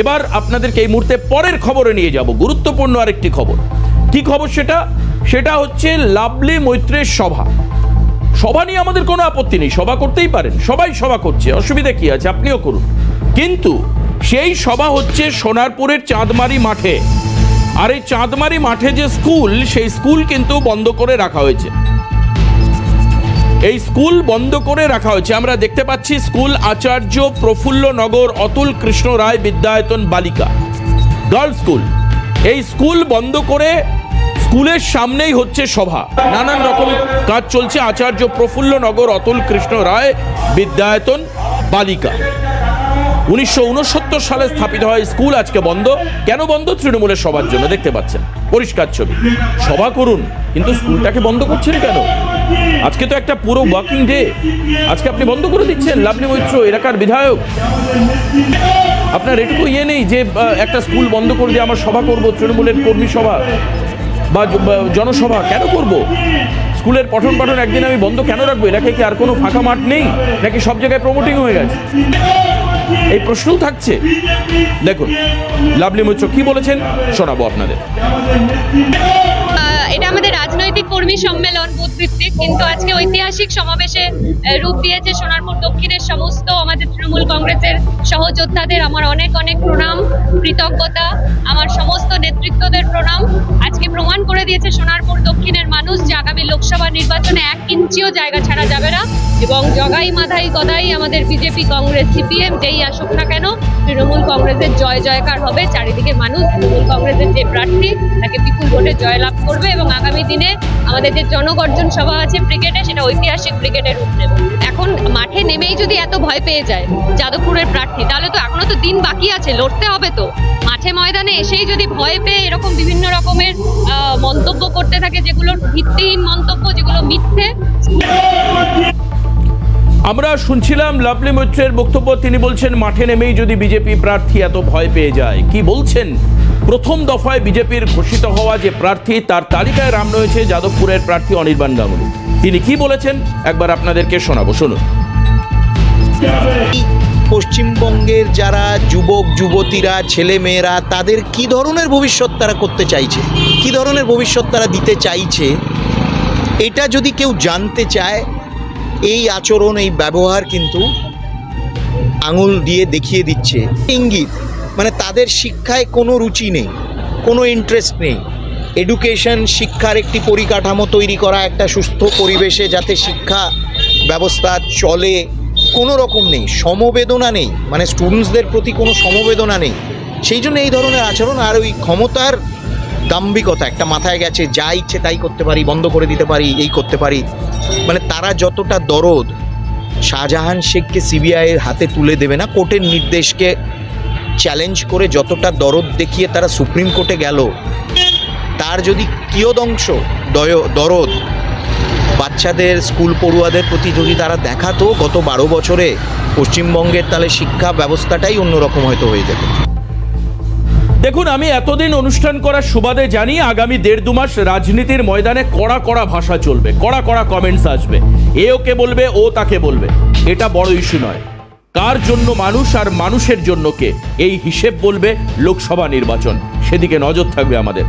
এবার আপনাদেরকে এই মুহূর্তে পরের খবরে নিয়ে যাব, গুরুত্বপূর্ণ আরেকটি খবর। কি খবর সেটা? সেটা হচ্ছে লাভলি মৈত্রের সভা। সভা নিয়ে আমাদের কোনো আপত্তি নেই, সভা করতেই পারেন, সবাই সভা করছে, অসুবিধা কি আছে আপনিও করুন। কিন্তু সেই সভা হচ্ছে সোনারপুরের চাঁদমারি মাঠে। আর এই চাঁদমারি মাঠে যে স্কুল, সেই স্কুল কিন্তু বন্ধ করে রাখা হয়েছে। এই স্কুল বন্ধ করে রাখা হয়েছে। আমরা দেখতে পাচ্ছি school Acharya Prafulla Nagar, Atul Krishna Ray Vidyayatan Balika. Girls school. এই স্কুল বন্ধ করে স্কুলের সামনেই হচ্ছে সভা। নানান রকম কাজ চলছে। আচার্য প্রফুল্ল নগর, অতুল কৃষ্ণ রায় বিদ্যায়তন বালিকা। উনিশশো উনসত্তর সালে স্থাপিত হয় স্কুল, আজকে বন্ধ। কেন বন্ধ? তৃণমূলের সবার জন্য, দেখতে পাচ্ছেন। পরিষ্কার ছবি। সভা করুন, কিন্তু স্কুলটাকে বন্ধ করছেন কেন? আজকে তো একটা পুরো ওয়ার্কিং ডে। আজকে আপনি বন্ধ করে দিচ্ছেন লাভলি মৈত্র, এলাকার বিধায়ক। আপনার এটুকু ইয়ে নেই যে একটা স্কুল বন্ধ করে দিয়ে আমার সভা করব, তৃণমূলের কর্মী সভা বা বা জনসভা, কেন করব? স্কুলের পঠন পাঠন একদিন আমি বন্ধ কেন রাখব? এলাকায় কি আর কোনো ফাঁকা মাঠ নেই? নাকি সব জায়গায় প্রমোটিং হয়ে গেছে? এই প্রশ্নও থাকছে। দেখুন লাভলি মৈত্র কি বলেছেন শোনাবো আপনাদের। এটা আমাদের রাজনৈতিক কর্মী সম্মেলন বুথ কিন্তু আজকে ঐতিহাসিক সমাবেশে রূপ দিয়েছে সোনারপুর দক্ষিণের সমস্ত আমাদের তৃণমূল কংগ্রেসের সহযোদ্ধাদের। আমার অনেক অনেক প্রণাম, কৃতজ্ঞতা, আমার সমস্ত নেতৃত্বদের প্রণাম। আজকে প্রমাণ করে দিয়েছে সোনারপুর দক্ষিণের মানুষ যে আগামী লোকসভা নির্বাচনে এক ইঞ্চিও জায়গা ছাড়া যাবে না। এবং জগাই মাধাই গদাই আমাদের বিজেপি কংগ্রেস সিপিএম, যেই আসুক না কেন, তৃণমূল কংগ্রেসের জয় জয়কার হবে। চারিদিকে মানুষ তৃণমূল কংগ্রেসের যে প্রার্থী, তাকে বিপুল ভোটে জয়লাভ করবে এবং আগামী দিনে আমাদের যে জনগর্জন সভা আছে ক্রিকেটে, সেটা ঐতিহাসিক ক্রিকেটের রূপ যদি এত ভয় পেয়ে যায়, যাদবপুরের প্রার্থী, তাহলে তো এখনও তো দিন বাকি আছে, লড়তে হবে তো। মাঠে ময়দানে এসেই যদি ভয় পেয়ে এরকম বিভিন্ন রকমের মন্তব্য করতে থাকে যেগুলো ভিত্তিহীন মন্তব্য, যেগুলো মিথ্যে। আমরা শুনছিলাম লাভলি মৈত্রের বক্তব্য, তিনি বলছেন, মাঠে নেমেই যদি বিজেপি প্রার্থী এত ভয় পেয়ে যায়। কি বলছেন? প্রথম দফায় বিজেপির ঘোষিত হওয়া যে প্রার্থী, তার তালিকায় নাম রয়েছে যাদবপুরের প্রার্থী অনির্বাণ গাঙ্গুলি। তিনি কি বলেছেন? একবার আপনাদেরকে শোনাবো, শুনুন। পশ্চিমবঙ্গের যারা যুবক, যুবতীরা ছেলে মেয়েরা তাদের কি ধরনের ভবিষ্যৎ তারা করতে চাইছে? কি ধরনের ভবিষ্যৎ তারা দিতে চাইছে? এটা যদি কেউ জানতে চায়, এই আচরণ, এই ব্যবহার কিন্তু আঙুল দিয়ে দেখিয়ে দিচ্ছে। ইঙ্গিত মানে তাদের শিক্ষায় কোনো রুচি নেই, কোনো ইন্টারেস্ট নেই। এডুকেশন শিক্ষার একটি পরিকাঠামো তৈরি করা, একটা সুস্থ পরিবেশে যাতে শিক্ষা ব্যবস্থা চলে কোনো রকম নেই, সমবেদনা নেই মানে স্টুডেন্টসদের প্রতি কোনো সমবেদনা নেই। সেই জন্য এই ধরনের আচরণ আর ওই ক্ষমতার দাম্ভিকতা, একটা মাথায় গেছে, যা ইচ্ছে তাই করতে পারি, বন্ধ করে দিতে পারি, এই করতে পারি। মানে তারা যতটা দরদ শাহজাহান শেখকে সিবিআইয়ের হাতে তুলে দেবে না, কোর্টের নির্দেশকে চ্যালেঞ্জ করে যতটা দরদ দেখিয়ে তারা সুপ্রিম কোর্টে গেল, তার যদি কিয়দংশ দয়, দরদ বাচ্চাদের, স্কুল পড়ুয়াদের প্রতি যদি তারা দেখাতো গত বারো বছরে, পশ্চিমবঙ্গের তাহলে শিক্ষা ব্যবস্থাটাই অন্যরকম হয়তো হয়ে যেত। দেখুন, আমি এতদিন অনুষ্ঠান করার সুবাদে জানি আগামী দেড় দু মাস রাজনীতির ময়দানে কড়া কড়া ভাষা চলবে, কড়া কড়া কমেন্টস আসবে। এ ওকে বলবে, ও তাকে বলবে। এটা বড় ইস্যু নয়। কার জন্য মানুষ আর মানুষের জন্য কে? এই হিসেব বলবে লোকসভা নির্বাচন। সেদিকে নজর থাকবে আমাদের।